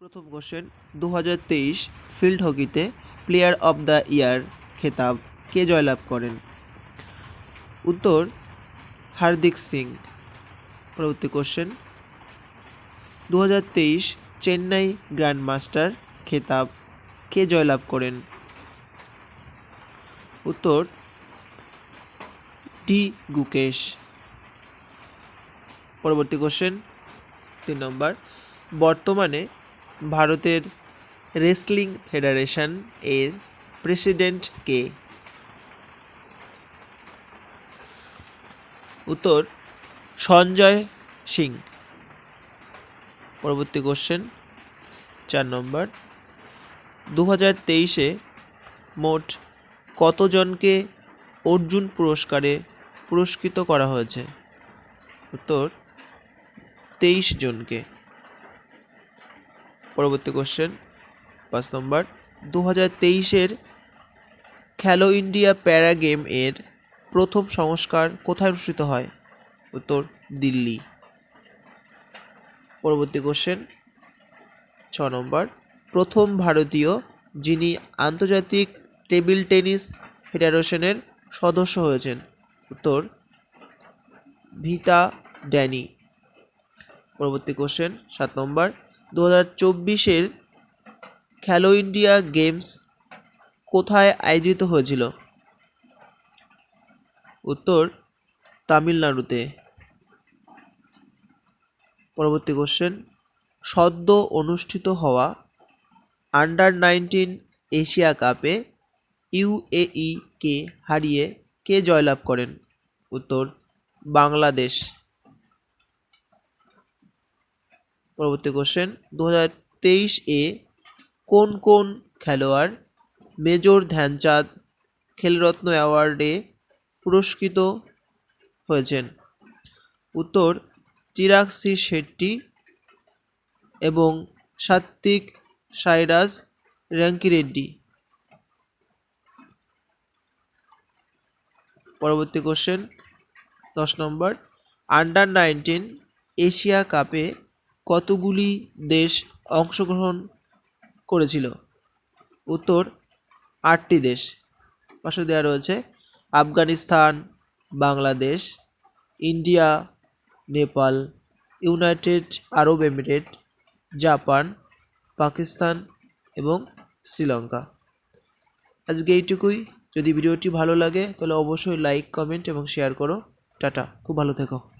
প্রথম কোশ্চেন দু হাজার তেইশ ফিল্ড হকিতে প্লেয়ার অফ দ্য ইয়ার খেতাব কে জয়লাভ করেন? উত্তর, হার্দিক সিং। পরবর্তী কোশ্চেন দু হাজার তেইশ চেন্নাই গ্র্যান্ড মাস্টার খেতাব কে জয়লাভ করেন? উত্তর, ডি গুকেশ। পরবর্তী কোশ্চেন, তিন নম্বর, বর্তমানে ভারতের রেসলিং ফেডারেশন এর প্রেসিডেন্ট কে? উত্তর, সঞ্জয় সিং। পরবর্তী কোশ্চেন চার নম্বর। দু হাজার তেইশে মোট কতজনকে অর্জুন পুরস্কারে পুরস্কৃত করা হয়েছে? উত্তর, তেইশ জনকে। পরবর্তী কোশ্চেন পাঁচ নম্বর দু হাজার তেইশের খেলো ইন্ডিয়া প্যারা গেম এর প্রথম সংস্কার কোথায় অনুষ্ঠিত হয়? উত্তর, দিল্লি। পরবর্তী কোশ্চেন ছ নম্বর প্রথম ভারতীয় যিনি আন্তর্জাতিক টেবিল টেনিস ফেডারেশনের সদস্য হয়েছেন। উত্তর, ভিতা ড্যানি। পরবর্তী কোশ্চেন সাত নম্বর দু হাজার চব্বিশের খেলো ইন্ডিয়া গেমস কোথায় আয়োজিত হয়েছিল? উত্তর, তামিলনাড়ুতে। পরবর্তী কোশ্চেন সদ্য অনুষ্ঠিত হওয়া আন্ডার নাইনটিন এশিয়া কাপে ইউএই কে হারিয়ে কে জয়লাভ করেন? উত্তর, বাংলাদেশ। পরবর্তী কোশ্চেন দু হাজার তেইশ এ কোন কোন খেলোয়াড় মেজর ধ্যানচাঁদ খেলরত্ন অ্যাওয়ার্ডে পুরস্কৃত হয়েছেন? উত্তর চিরাগ সি শেট্টি এবং সাত্বিক সাইরাজ র্যাঙ্কি রেড্ডি পরবর্তী কোশ্চেন দশ নম্বর আন্ডার নাইনটিন এশিয়া কাপে কতগুলি দেশ অংশগ্রহণ করেছিল? উত্তর, আটটি দেশ। পাশে দেওয়া রয়েছে Afghanistan, Bangladesh, India, Nepal, united Arab emirate, Japan, Pakistan এবং শ্রীলঙ্কা। আজকে এইটুকুই। যদি ভিডিওটি ভালো লাগে, তাহলে অবশ্যই লাইক, কমেন্ট এবং শেয়ার করো। টাটা। খুব ভালো থেকো।